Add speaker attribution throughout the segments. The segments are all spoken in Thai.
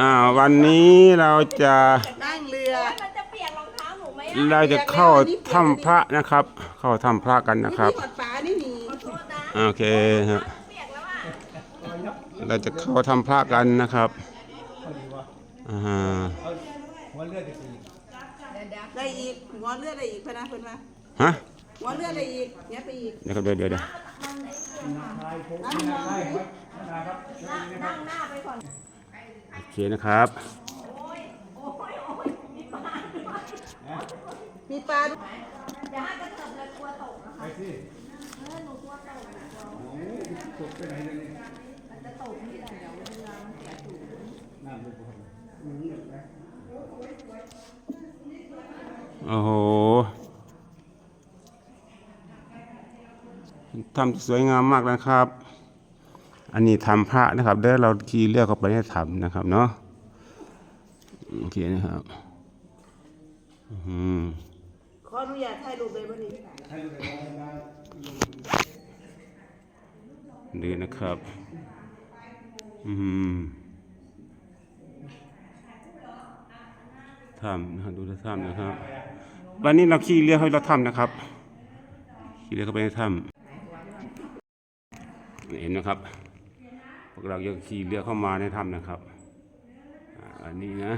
Speaker 1: อ่าวันนี้เราจะ
Speaker 2: นั่งเรือ
Speaker 3: มันจะเปียกรองเท้าหนูไหม
Speaker 1: เราจะเข้าถ้ำพระนะครับ เข้าถ้ำพระกันนะครับ
Speaker 2: นี่กอดป๋านี่นี่
Speaker 3: โทษนะ
Speaker 1: โอเคฮะ
Speaker 3: เปียกแล้วอะ
Speaker 1: เราจะเข้าถ้ำพระกันนะครับอ่า
Speaker 4: หัวเลือดจะตี
Speaker 2: ได้อีกหัวเลือดได้อีกพะนะเพิ่นว่า
Speaker 1: ฮะ
Speaker 2: หัวเลือดได้อีกเนี้ยไปอีก
Speaker 1: เดี๋ยวครับเดี๋ยวเดี๋ยวเดี๋ยว โอเคนะครับ
Speaker 2: มีปลา
Speaker 3: อย่าให้กระเบเลยกลัวตกนะคะ
Speaker 4: ไปสิ
Speaker 3: เออหนูกลัวตกนะ
Speaker 4: โอ้ตกไปไหนเลยนี่
Speaker 3: มันจะตกนี่แหละเดี๋ยวเรือมันเสียสูง
Speaker 4: น้ำดูก่อน
Speaker 1: โอ้โห ทำสวยงามมากนะครับ อันนี้ทำพระนะครับเดี๋ยวเราขี่เรือเข้าไปให้ทำนะครับเนาะโอเคนะครับอืม
Speaker 2: ขออนุญาตถ่ายรูปเลยบ่นี่
Speaker 4: ให้ดูเลยนะ
Speaker 1: ดีนะครับ อืมทำนะครับดูถ้ำนะครับ วันนี้เราขี่เรือให้เราทำนะครับ ขี่เรือเข้าไปในถ้ำ นนะครับ พวกเราจะขี่เรือเข้ามาในถ้ำนะครับอันนี้นะ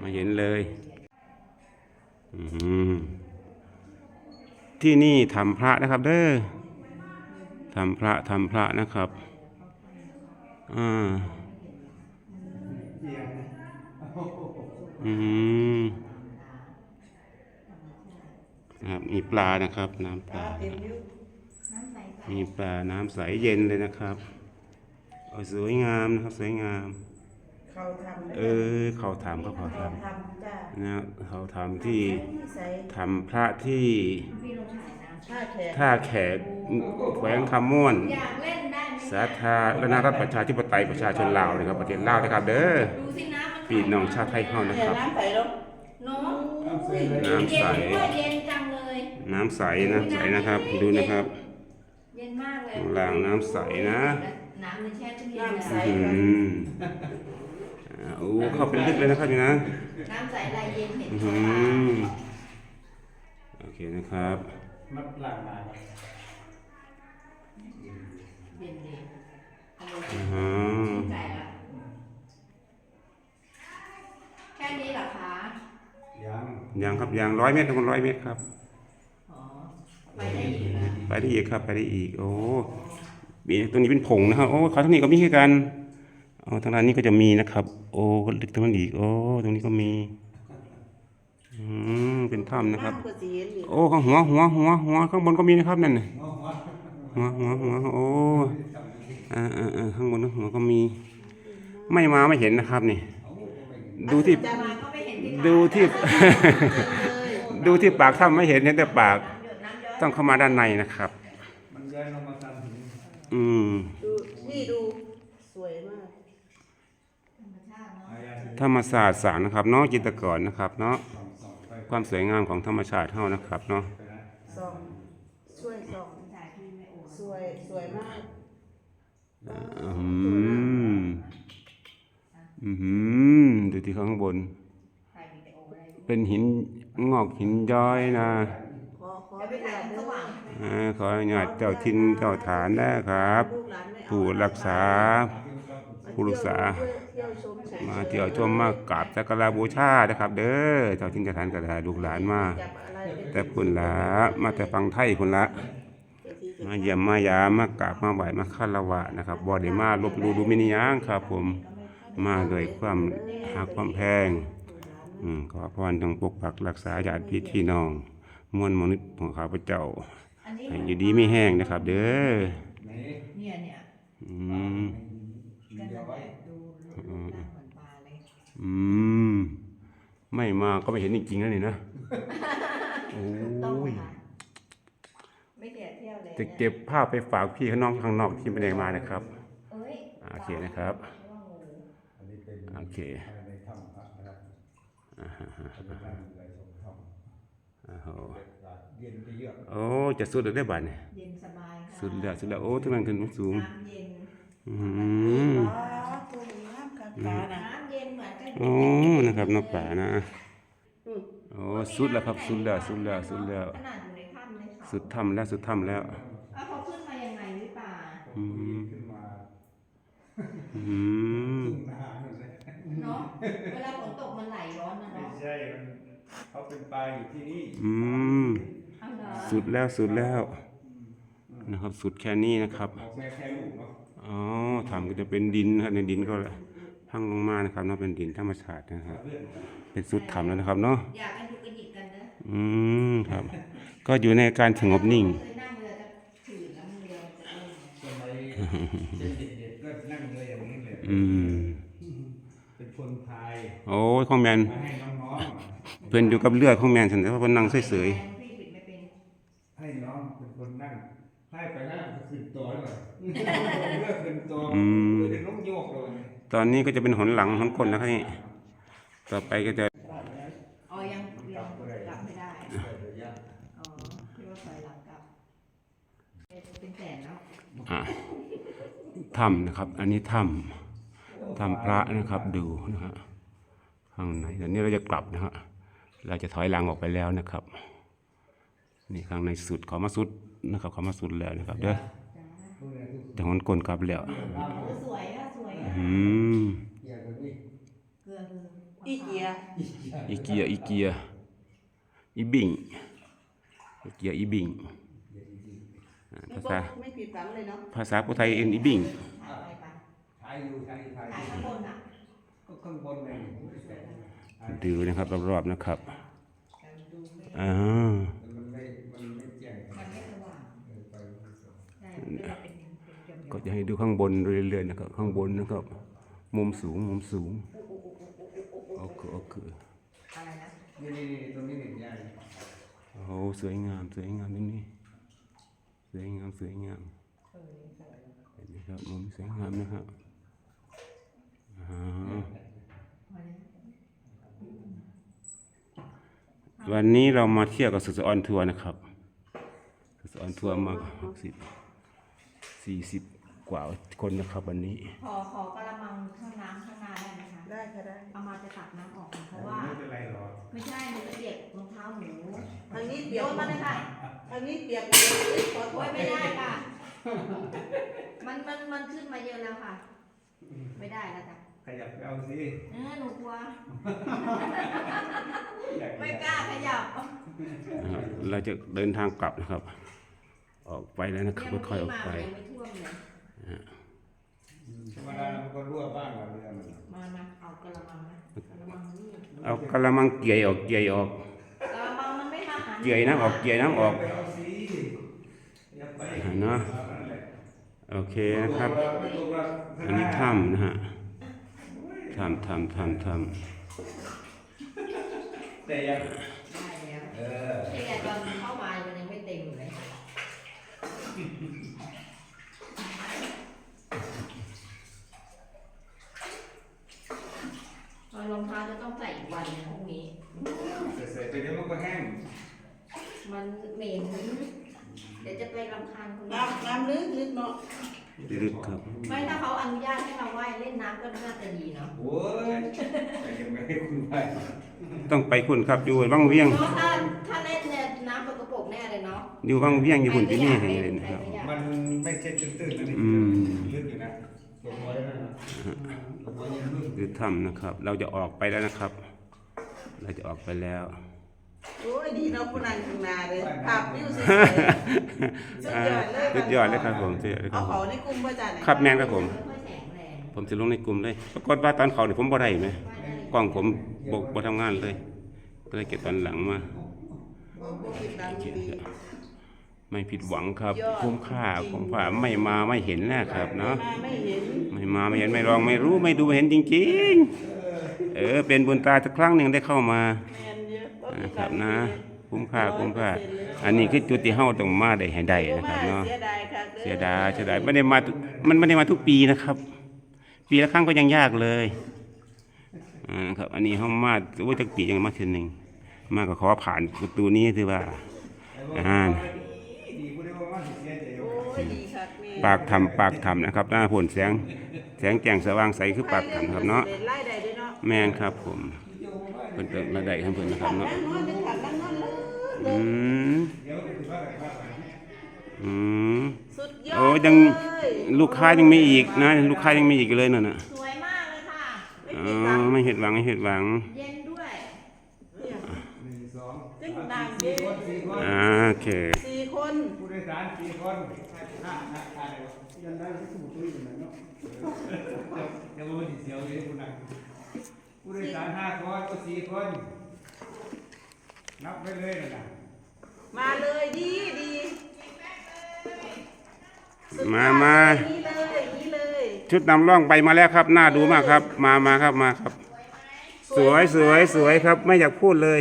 Speaker 1: มาเห็นเลยที่นี่ทำพระนะครับ เด้อทำพระทำพระนะครับอ่าอืมครับมีปลานะครับ น้ำปลา
Speaker 2: เต็ มอยู่
Speaker 1: มีปลาน้ำใสเย็นเลยนะครับโอ้ยสวยงามนะครับ สวยงาม
Speaker 2: เขาทำ
Speaker 1: เออ เขาถามก็ขอท
Speaker 2: เขาทำจ้าำ
Speaker 1: นะเขาทำที่
Speaker 2: ที่ใส่
Speaker 1: ทำพระที่
Speaker 2: ผ้าแขก
Speaker 1: ท่าแขกแขวงคำม่วน
Speaker 3: อยากเล่นได้ไหม
Speaker 1: สาธารณรัฐประชาธิปไตยประชาชนลาวนะครับ ประเทศลาวนะครับ เด้อ
Speaker 3: ดูสิน้ำมัน
Speaker 1: พี่น้องชาติไทยเฮานะ
Speaker 2: แค่
Speaker 1: ครับ
Speaker 2: น้ำใส่แล้ว
Speaker 3: เนาะ
Speaker 4: น้ำใสเลย
Speaker 1: น้ำใส
Speaker 3: เย็นด้วยเย็นจังเลย
Speaker 1: น้ำใสนะใสนะครับดูนะครับ
Speaker 3: เย็นมากเลย
Speaker 1: ข้างล่างน้ำใสนะ
Speaker 3: น้ำในแช่ตู้เย็น
Speaker 2: น้ำใส
Speaker 3: เลย
Speaker 1: อืมอ่าโอ้เข้าไปลึกเลยนะครับนี่นะ
Speaker 3: น้ำใสลายเย็นเห็น
Speaker 1: อื
Speaker 3: ชัดตาม
Speaker 1: โอเคนะครับ
Speaker 4: มัดล่างมาครับ
Speaker 3: เย็นดีอารมณ์
Speaker 1: อือฮึ
Speaker 3: ชื่นใจละแค่นี้เหรอคะ
Speaker 4: ยัง
Speaker 1: ยางครับยางร้อยเมตรทุกคนร้อยเมตรครับ
Speaker 3: ไปได้อีก
Speaker 1: ครับ ไปได้อีก โอ้มีตรงนี้เป็นผงนะครับ โอ้เขาทางนี้ก็มีให้กันเอาทางด้านนี้ก็จะมีนะครับ โอ้ก็ลึกตรงนั้นอีก โอ้ ตรงนี้ก็มี อืม เป็นถ้ำนะครับ
Speaker 2: น้ำก็สิเห็นนี่
Speaker 1: โอ้ข้างหัวหัวหัวหัวข้างบนก็มีนะครับนั่นน่ะหัวหัวหัวโอ้อ่าอ่าอ่าข้างบนหัวก็มี ไม่มาไม่เห็นนะครับนี่ ดูที่
Speaker 3: จะมาก็ไม่เห็นที่
Speaker 1: ดูที่ ดูที่ปากถ้ำไม่เห็นเห็นแต่ปาก
Speaker 3: หยดน้ำย้อย
Speaker 1: ต้องเข้ามาด้านในนะครับ
Speaker 4: มันย้ายลงมาตามหิน
Speaker 1: อืม
Speaker 2: ดูนี่ดูสวยมาก
Speaker 3: ธรรมชาติเนาะ
Speaker 4: อายาสิ
Speaker 1: ธรรมศาสตร์สารนะครับเนาะจิตรกรนะครับเนาะ
Speaker 4: สองสองไป
Speaker 1: ความสวยงามของธรรมชาติเท่านะครับเนาะ
Speaker 4: ไปนะ
Speaker 2: ส่องช่วยส่อง
Speaker 3: จ่ายที่ไม่โอน
Speaker 2: สวยสวยมาก
Speaker 1: อืมอืมดูที่ข้างบน
Speaker 3: ถ่ายวิดีโออะไร
Speaker 1: เป็นหินงอกหินย้อยนะ
Speaker 2: ขออ
Speaker 3: เดี๋ยาย
Speaker 2: ถ่าย
Speaker 3: ส
Speaker 2: เด้อ
Speaker 3: ว่าง
Speaker 1: อ่าขออนุญาตเจ้าทินเจ้าฐานนะครับ ผู้รักษา ผู้รักษา
Speaker 2: มเฉยๆ
Speaker 1: มาเที่ยวชมมากราบสักการะบูชานะครับ เด้อเจ้าทินเจ้าฐานก็ได้ลูกหลานมาแต่พุ่นละมาแต่ฟังไทยพุ่นละมาเยี่ยมมายามากราบมาไหวมาคารวะนะครับบ่ได้มาลบลูดูมินิยังครับ ผมมาด้วยความหักความแพงอืมขอพรจงปกปักรักษาญาติพี่พี่น้อง มวลมนุษย์ของข้าพเจ้า
Speaker 3: อันนี้
Speaker 1: ให้อยู่ดีไม่แห้งนะครับ เด้อ
Speaker 4: ไหน
Speaker 3: เนี่ยเนี่ย
Speaker 1: อืม
Speaker 3: กันนั่นแหละดูรูปร่างเหมือนปลาเลย
Speaker 1: อืมไม่มาก็ไม่เห็นจริงๆแล้วนี่นะโอ้
Speaker 3: ต้อง
Speaker 1: ย
Speaker 3: ค่ะไม่เสียเที่ยวเลย
Speaker 1: จะเก็บภาพไปฝากพี่ข้างนอกข้างนอกที่ไม่ได้มานะครับ
Speaker 3: เอ้ย
Speaker 1: โอเคนะครับ
Speaker 4: อันนี้เป็น
Speaker 1: โอเค
Speaker 4: ในถ้ำพระนะครับเป็นด้านในของถ้ำ
Speaker 1: โอ้โห
Speaker 4: เจะ
Speaker 1: สุดได้บัดเนี่ย
Speaker 3: เนี่ย
Speaker 1: สุดแล้วสุดแล้วโอ้ทุกงนั้นขึ้นสูง
Speaker 3: อือนโอ้นะ
Speaker 1: ครับนกป่านะโอ้สุดแล้วครับสุดแล้วสุดแล้วสุดแล้วะสุดถ้ำแล้วสุดถ้ำแล้ว
Speaker 3: เขาขึ้นมายังไงหรื
Speaker 1: อ
Speaker 4: ป่า
Speaker 1: อืม
Speaker 4: เนาะ
Speaker 3: เวลาฝนตกมันไหลร้อนนะเนาะ
Speaker 4: เขาเป็นปลาอยู่ที่นี่
Speaker 1: อืม
Speaker 3: เอาเหรอ
Speaker 1: สุดแล้วสุดแล้วนะครับ สุดแค่นี้นะครับ
Speaker 4: ออกแม่แค่ลูกเนาะ
Speaker 1: อ๋อถ้ำก็จะเป็นดินนะครับในดินก็พังลงมานะครับเนาะเป็นดินธรรมชาตินะครับ
Speaker 4: เลื่อน
Speaker 1: เป็นสุดถ้ำแล้วนะครับเนาะ
Speaker 3: อยากให้ดูกระดิกกันนะ
Speaker 1: อืมครับ ก็อยู่ในการสงบนิ่ง
Speaker 3: เคยนั่งเรือจะถือน้ำเรือจะเล่น
Speaker 4: สมัยเด็กๆก็นั่งเรืออย่างนี้เลย
Speaker 1: อืม
Speaker 4: เป็นคนพาย
Speaker 1: โอ้ยของแมน
Speaker 4: มาให้น้อง
Speaker 1: เพื่อนอยู่กับเลือดของแมนฉันแต่ว่าเพิ่นนั่งเฉย
Speaker 3: พี่ปิดไม่เป็น
Speaker 4: ๆให้น้องเป็นคนนั่งให้ไปนั่งก็ขึ้นตัวเลยเลือกขึ้นตัวเป็นลูกโยกเลย
Speaker 1: ๆตอนนี้ก็จะเป็นหนหลังหนก้นแล้วครับนี่ต่อไปก็จะ
Speaker 3: อ๋อยังยังกลับไม่ได้อ๋อพี่ว่าไฟหลังกลับเป็นแสนแล้ว
Speaker 1: อะถ้ำนะครับ อันนี้ถ้ำถ้ำพระนะครับดูนะฮะข้างในเดี๋ยวนี้เราจะกลับนะฮะ เราจะถอยหลังออกไปแล้วนะครับ นี่ข้างในสุดเขามาสุดนะครับเขามาสุดแล้วนะครับเด้อแต่หนก้นกลับแล้ว
Speaker 3: โอ้สวยอะสวยอะ
Speaker 1: อืม
Speaker 4: อย่างนี้
Speaker 3: เกลือคือ
Speaker 2: อีเกีย
Speaker 1: อีเกียอีเกียอีบิงอีเกียอีบิงอ่า
Speaker 2: ไม่
Speaker 1: ภา
Speaker 2: บอก
Speaker 1: ษา
Speaker 2: ไม่ผิดหวังเลยเนาะ
Speaker 1: ภาษาพุทไทยเอ็นอีบิง
Speaker 3: ถ่ายไปไป
Speaker 4: ถ่ายอยู่ถ่ายถ่าย
Speaker 3: ถ่ายข้างบนอะ
Speaker 4: ก็ข้างบนเลย
Speaker 1: ดูนะครับรอบๆนะครับ
Speaker 4: อ่า
Speaker 3: ก็
Speaker 1: จะให้ดูข้างบนเรื่อยๆนะครับ ข้างบนนะครับ มุมสูงมุมสูงโอเคโอเค
Speaker 3: อะไรนะ
Speaker 4: นี่นี่ตรงนี้เห็นยัง
Speaker 1: โอ้สวยงามสวยงามนี่นี่สวยงามสวยงาม
Speaker 3: เห็
Speaker 1: นไหมครับมุมสวยงามนะครับอ่า
Speaker 3: เลย
Speaker 1: วันนี้เรามาเที่ยวกับสุดออนทัวร์นะครับ สุดออนทัวร์มาหกสิบสี่สิบกว่าคนนะครับวันนี้
Speaker 3: ขอขอกระมังข้างน้ำข้างหน้าได้ไหมคะ
Speaker 2: ได้ค่ะได้
Speaker 3: เอามาจะตักน้ำออกนะเพราะว่า
Speaker 4: ไม่เป็นไรหรอก
Speaker 3: ไม่ใช่มันจะเปียกรองเท้าหมู
Speaker 2: ทางนี้
Speaker 3: โย
Speaker 2: เปียก
Speaker 3: นมาเลยค่ะ
Speaker 2: ทางนี้เปียกหมดเลยขอโท
Speaker 3: โอ้
Speaker 2: ษ
Speaker 3: ยไม่ได้ค่ะ มันมันมันขึ้นมาเยอะแล้วค่ะ ไม่ได้แล้วจ้ะ
Speaker 4: ขยับไปเอาสิ
Speaker 3: เออหนูกลัว
Speaker 4: อยาก
Speaker 3: ไม่กล้าขยับ
Speaker 1: นะครับเราจะเดินทางกลับนะครับ ออกไปแล้วนะครับ
Speaker 3: ยัง
Speaker 1: ค่อยๆออก
Speaker 3: มา
Speaker 1: ไป
Speaker 3: ยังไม่ท่วมเลย
Speaker 4: ธรรมดามันก็รั่วบ้างอะเรือมัน
Speaker 3: มามาเอากระมังนะกระมังนี่
Speaker 1: เอากระมังเกี่ยออกเกี่ยออก
Speaker 3: กระมังมันไม่มาหัน
Speaker 1: เกี่ยน้ำออกเกี่ยน้ำออก
Speaker 4: ไปเอาสิอย่าไป
Speaker 1: เนาะ
Speaker 4: เอานั่นแหละ
Speaker 1: โอเคนะครับ
Speaker 4: ไม่ตกหรอก
Speaker 1: อันนี้ถ้ำนะฮะ ถ้ำถ้ำถ้ำถ้
Speaker 4: แต่ยัง
Speaker 3: ได้แล้ว
Speaker 4: เออ
Speaker 3: ที่แต่ตอนเข้ามามันยังไม่เต็มเลยเอารองเท้าจะต้องใส่อีกวันหนึงพรุ่งนี้
Speaker 4: ใส่ไปเดี๋ยวมันก็แห้ง
Speaker 3: มันเหม็น เดี๋ยวจะไปรำคาญคนอื่น
Speaker 2: น้ำน้ำลึกลึกเนาะำ
Speaker 1: ลึกครับ
Speaker 3: ไม่ถ้าเขาอนุญาตให้เราว่ายเล่นน้ำก็น่าจะดีเนาะ
Speaker 4: โอ้ยแต่ยังไม่ให้คุณไป
Speaker 1: ต้องไปคุณครับอยู่วังเวียง
Speaker 3: เพราะถ้าถ้าเล่นเนี่ยน้ำสกปรกแน่เลยเนาะ
Speaker 1: อยู่วังเวียงอยู่คุณที่นี่เห็นเลยนะครับ
Speaker 4: มันไม่ใช่ตื้นๆนะนี่
Speaker 1: อืม
Speaker 4: ลึกอยู่นะลงไว้นะลงไว้ยังลึก
Speaker 1: คือถ้ำนะครับ เราจะออกไปแล้วนะครับ เราจะออกไปแล้ว
Speaker 2: โอ้ยดีเนาะผู้นั่งข้างหน้าเลยภาพวิวสวยๆสุดยอดเลย
Speaker 1: สุดยอดเลยครับผมสุดยอดเลยค
Speaker 2: เอา
Speaker 1: รับผ
Speaker 2: เขา
Speaker 1: ม
Speaker 2: ในกลุ่มประจานไหน
Speaker 1: ครับแมนครับผม
Speaker 3: ไม่ค่อยแข็งแรง
Speaker 1: ผมจะลงในกลุ่มเลยปรากฏว่าตอนเขาเนี่ยผมบ่ได้ไหม
Speaker 3: ว่ายได้
Speaker 1: กล้องผมบกบ่ทำงานเลยก็เลยเก็บตอนหลังมา
Speaker 2: บ่บ่ผิดหวังดี
Speaker 1: ไม่ผิดหวังครับ
Speaker 2: ยอด
Speaker 1: คุ้มค่าคุ้มค่าไม่มาไม่เห็นนะครับเนาะ
Speaker 2: มาไม่เห็น
Speaker 1: ไม่มาไม่เห็นไม่ลองไม่รู้ไม่ดูไม่เห็นจริงๆ เออเป็นบุญตาสักครั้งหนึ่งได้เข้ามา
Speaker 2: แม่ นเยอะบ่ผิ
Speaker 1: นะ
Speaker 2: ด
Speaker 1: ค
Speaker 2: หวั
Speaker 1: รับ
Speaker 2: ง
Speaker 1: นะ
Speaker 2: ดี
Speaker 1: คุ้มค่าคุ้มค่า อันนี้คือจุดที่เฮาต้องมาได้ให้ได้
Speaker 2: โอ้
Speaker 1: นะครับ
Speaker 2: มา
Speaker 1: เนาะ
Speaker 2: เสียดายค่ะด้อ
Speaker 1: เสียดายเสียดายไม่ได้มาทุกมันไม่ได้มาทุกปีนะครับ ปีละครั้งก็ยังยากเลยอ่าครับ อันนี้เฮามาว่าจักปียังมาเทื่อหนึงมาก็ขอผ่านประตูนี้ถือว่าอ่า
Speaker 4: ดีกูได้ว่ามันเสียใจ
Speaker 2: โอ้ยดีค่ะแม่
Speaker 1: ปากทำปากทำนะครับหน้าผลแสงแสงแจ่งสว่างใสคือปากทำครับเนาะ
Speaker 2: ไล่ได้ด้วยเนาะ
Speaker 1: แมนครับผม
Speaker 4: เจ้า
Speaker 1: เพิ่นเติมระไดให้เพิ่นนะครับ
Speaker 2: นั่
Speaker 1: เนาะ
Speaker 2: งนอนจะขับนั่งนอนเลย
Speaker 1: อืม
Speaker 4: เดี๋ยวจะถือว่าอะไรว่าไป
Speaker 1: อืม
Speaker 2: สุดยอด
Speaker 1: โอ้ยัง
Speaker 2: เลย
Speaker 1: ลูกค้ายังมีอีกนะ ลูกค้ายังมีอีกเลยนั่นน่ะ
Speaker 3: สวยมากเลยค่ะ
Speaker 1: อ๋อไม่เห็ดหวังไม่เห็ดหวัง
Speaker 3: เย็นด้วย
Speaker 2: เนี่ย
Speaker 4: หนึ่งสอง
Speaker 2: จึงนาง
Speaker 4: สี่
Speaker 2: เด้
Speaker 4: คนสี่คน
Speaker 1: อ่าโอเค
Speaker 2: สี่คน
Speaker 4: ผู้โดยสารสี่คนห้าห้าห้าเลยวะยันได้ที่สมุทรตุ้ยเหมือนกันเนาะเดี๋ยวมันเสียวเลยคุณนาย ผู้โดยสารห้าคนก็สี่คน นับไปเลยนะ
Speaker 2: มาเลยดีดีสุดยอด
Speaker 1: มามา
Speaker 2: นี่เลยนี่เลย
Speaker 1: ชุดนำร่องไปมาแล้วครับ น่าดูมากครับ มามาครับมาครับ สวยสวยสวยครับ ไม่อยากพูดเลย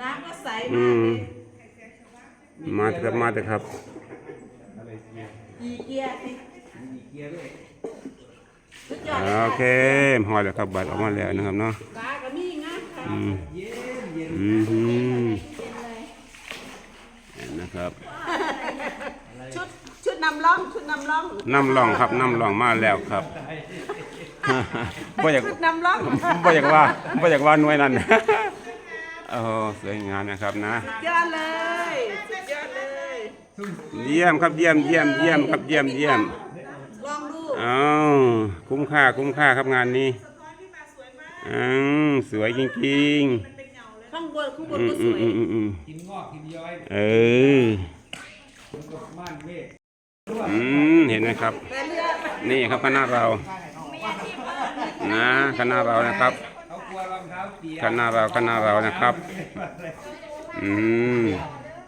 Speaker 2: น้ำก็ใส
Speaker 1: อื
Speaker 2: มากเลย
Speaker 1: มมาเถอะครับมาเถอะครับ
Speaker 4: อะไรเกียร์
Speaker 2: อีเกียร์สิ
Speaker 4: มีเกียร์ด้วย
Speaker 2: สุดยอดเลย
Speaker 1: โอเคหอยแล้วครับบัตรออกมาแล้วนะครับเนาะ
Speaker 2: ปลาก็มีงามค่ะ
Speaker 1: อืม
Speaker 4: เย็นเย็น
Speaker 1: อืมฮึ
Speaker 3: เย็นเลย
Speaker 1: นะครับ
Speaker 2: ชุดชุดนำร่องชุดนำร่อง
Speaker 1: น้ำร่องครับน้ำร่องมาแล้วครับบ่อยาก
Speaker 2: ชุดนำร่อง
Speaker 1: บ่อยากว่าบ่อยากว่าหน่วยนั้นโอ้สวยงามนะครับนะ
Speaker 2: สุดยอดเลยสุดยอดเลย
Speaker 1: เยี่ยมครับเยี่ยมเยี่ยมเยี่ยมครับเยี่ยมเยี่ยม
Speaker 2: ล องดู
Speaker 1: อ้าวคุ้มค่าคุ้มค่าครับงานนี้อืมสวยจริง
Speaker 2: ข้างบนข้างบ
Speaker 1: ๆ
Speaker 2: น
Speaker 1: อืม
Speaker 2: ก็ส
Speaker 1: อืม
Speaker 2: วย
Speaker 1: อืมอืมอืม
Speaker 4: กินงอกกินย้อย
Speaker 1: เออ
Speaker 4: มันก็ม่านเวท
Speaker 1: อืมเห็นไหมครับ
Speaker 2: แต่เรือ
Speaker 1: นี่ครับคณะเรานะคณะเรานะครับ
Speaker 4: เขากลัวรองเท้าเปียก
Speaker 1: คณะเราคณะเรานะครับ อืม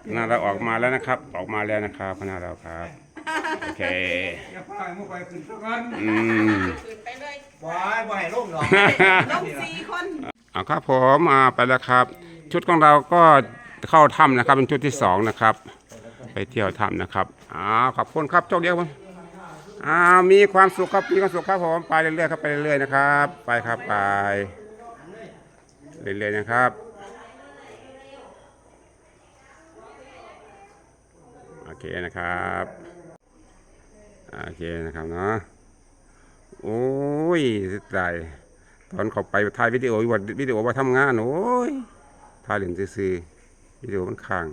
Speaker 1: คณะเราออกมาแล้วนะครับ ออกมาแล้วนะครับคณะเราครับ โอเค
Speaker 4: อย่าพามุกไปขึ้นสักวัน
Speaker 1: อืม
Speaker 2: ขึ้นไปเลย
Speaker 4: บอยบ่ให้ลงหรอก
Speaker 2: ลงสี่คน
Speaker 1: เอาครับผมอ่าไปแล้วครับ ชุดของเราก็เข้าถ้ำนะครับ เป็นชุดที่สองนะครับ ไปเที่ยวถ้ำนะครับอ่าขอบคุณครับโชคดีครับผมอ่ามีความสุขครับมีความสุขครับผมไปเรื่อยๆครับไปเรื่อยๆนะครับ ไปครับไปเรื่อยๆนะครับโอเคนะครับ โอเคนะครับเนาะโอ้ยสุดใจตอนเขาไปถ่ายวิดีโอวิดีโอว่าทำงาน โอ้ยถ่ายเล่นซื่อวิดีโอมันค้าง